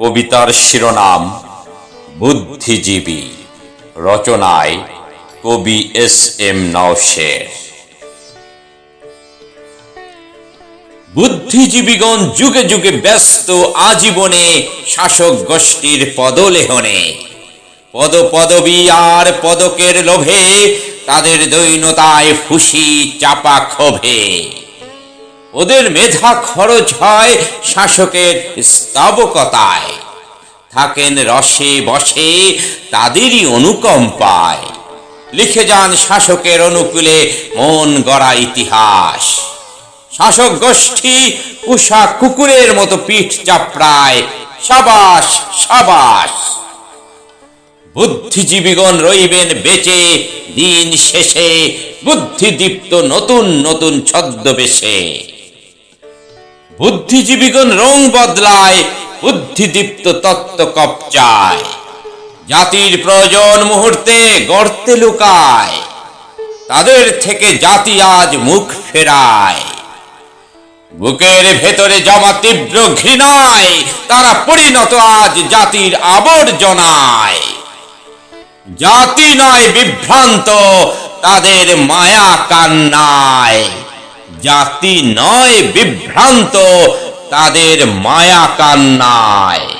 কবিতার শিরোনাম, বুদ্ধিজীবী, রচনায় কবি এস এম নওশের। বুদ্ধিজীবীগণ যুগে যুগে ব্যস্ত, আজীবনে শাসক গোষ্ঠীর পদলেহনে। পদ পদবী আর পদকের লোভে তাদের দৈনতায় ফুসি চাপা ক্ষোভে। ওদের মেধা খরচ হয় শাসকের স্তাবকতায়। থাকেন রসে বসে, তাদেরই অনুকম্পায় লিখে যান শাসকের অনুকূলে মন গড়া ইতিহাস। শাসক গোষ্ঠী উষা কুকুরের মতো পিঠ চাপড়ায়, সাবাস সাবাস। বুদ্ধিজীবীগণ রইবেন বেঁচে, দিন শেষে বুদ্ধিদীপ্ত নতুন নতুন ছদ্মবেশে। বুদ্ধিজীবীগণ রং বদলায়, বুদ্ধিদীপ্ত তত্ত্ব কপচায়। জাতির প্রয়োজন মুহূর্তে গর্তে লুকায়, তাদের থেকে জাতি আজ মুখ ফেরায়। বুকের ভেতরে জমা তীব্র ঘৃণায়, তারা পরিণত আজ জাতির আবর্জনায়। জাতি নয় বিভ্রান্ত, তাদের মায়া কান্নায়। জাতি নয় বিভ্রান্ত তাদের মায়া কান্নায়